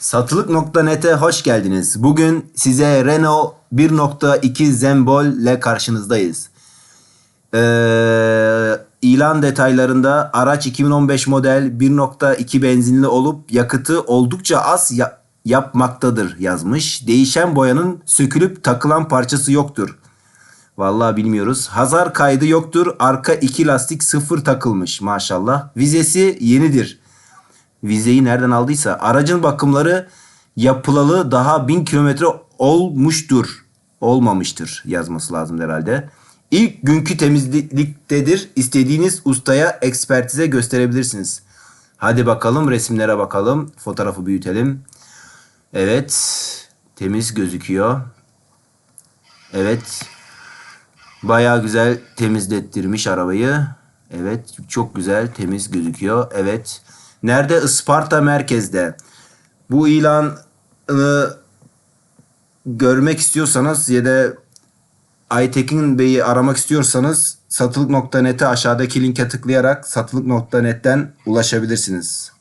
Satılık.net'e hoş geldiniz. Bugün size Renault 1.2 Zembol ile karşınızdayız. Ee, ilan detaylarında araç 2015 model 1.2 benzinli olup yakıtı oldukça az ya- yapmaktadır yazmış. Değişen boyanın sökülüp takılan parçası yoktur. Vallahi bilmiyoruz. Hazar kaydı yoktur. Arka iki lastik sıfır takılmış maşallah. Vizesi yenidir vizeyi nereden aldıysa aracın bakımları yapılalı daha 1000 kilometre olmuştur. Olmamıştır yazması lazım herhalde. İlk günkü temizliktedir. İstediğiniz ustaya ekspertize gösterebilirsiniz. Hadi bakalım resimlere bakalım. Fotoğrafı büyütelim. Evet. Temiz gözüküyor. Evet. Bayağı güzel temizlettirmiş arabayı. Evet çok güzel temiz gözüküyor. Evet. Nerede? Isparta merkezde. Bu ilanı görmek istiyorsanız ya da Aytekin Bey'i aramak istiyorsanız satılık.net'e aşağıdaki linke tıklayarak satılık.net'ten ulaşabilirsiniz.